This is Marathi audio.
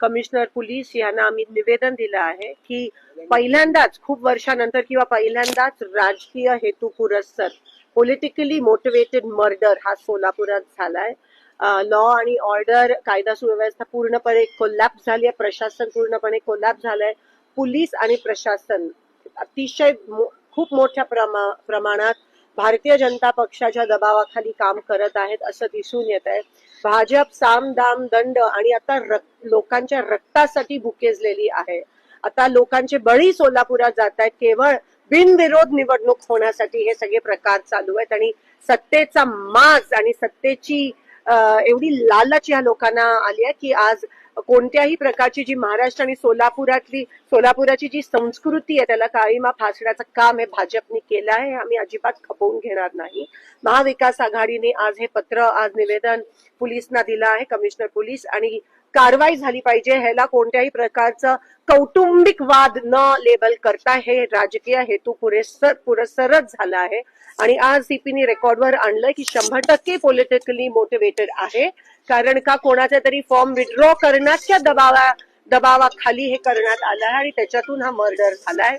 कमिशनर पोलीस यांना आम्ही निवेदन दिलं आहे की पहिल्यांदाच खूप वर्षानंतर किंवा पहिल्यांदाच राजकीय हेतू पुरस्सर पॉलिटिकली मोटिवेटेड मर्डर हा सोलापुरात झालाय. लॉ आणि ऑर्डर कायदा सुव्यवस्था पूर्णपणे कोल्हाप झाली आहे प्रशासन पूर्णपणे कोल्हाप झालंय. पोलीस आणि प्रशासन अतिशय खूप मोठ्या प्रमा प्रमाणात भारतीय जनता पक्षाच्या दबावाखाली काम करत आहेत असं दिसून येत आहे. भाजप साम दाम दंड आणि आता रक- लोकांच्या रक्तासाठी भुकेजलेली आहे. आता लोकांचे बळी सोलापुरात जात आहेत. केवळ बिनविरोध निवडणूक होण्यासाठी हे सगळे प्रकार चालू आहेत आणि सत्तेचा माज आणि सत्तेची एवढी लालच या लोकांना आली आहे की आज कोणत्याही प्रकारची जी महाराष्ट्र आणि सोलापुरातली सोलापुराची जी संस्कृती आहे त्याला काळीमा फासण्याचं काम हे भाजपने केलं आहे आम्ही अजिबात खपवून घेणार नाही. महाविकास आघाडीने आज हे पत्र आज निवेदन पोलिसांना दिलं आहे कमिशनर पोलीस आणि कारवाई झाली पाहिजे ह्याला कोणत्याही प्रकारचं कौटुंबिक वाद न लेबल करता हे राजकीय हेतू पुरेसर पुरस्सरच झालं आहे. आणि आज सीपीनी रेकॉर्डवर आणलंय की शंभर टक्के पॉलिटिकली मोटिवेटेड आहे. कारण का कोणाचा तरी फॉर्म विड्रॉ करण्याच्या दबावा दबावाखाली हे करण्यात आलं आहे आणि त्याच्यातून हा मर्डर झालाय.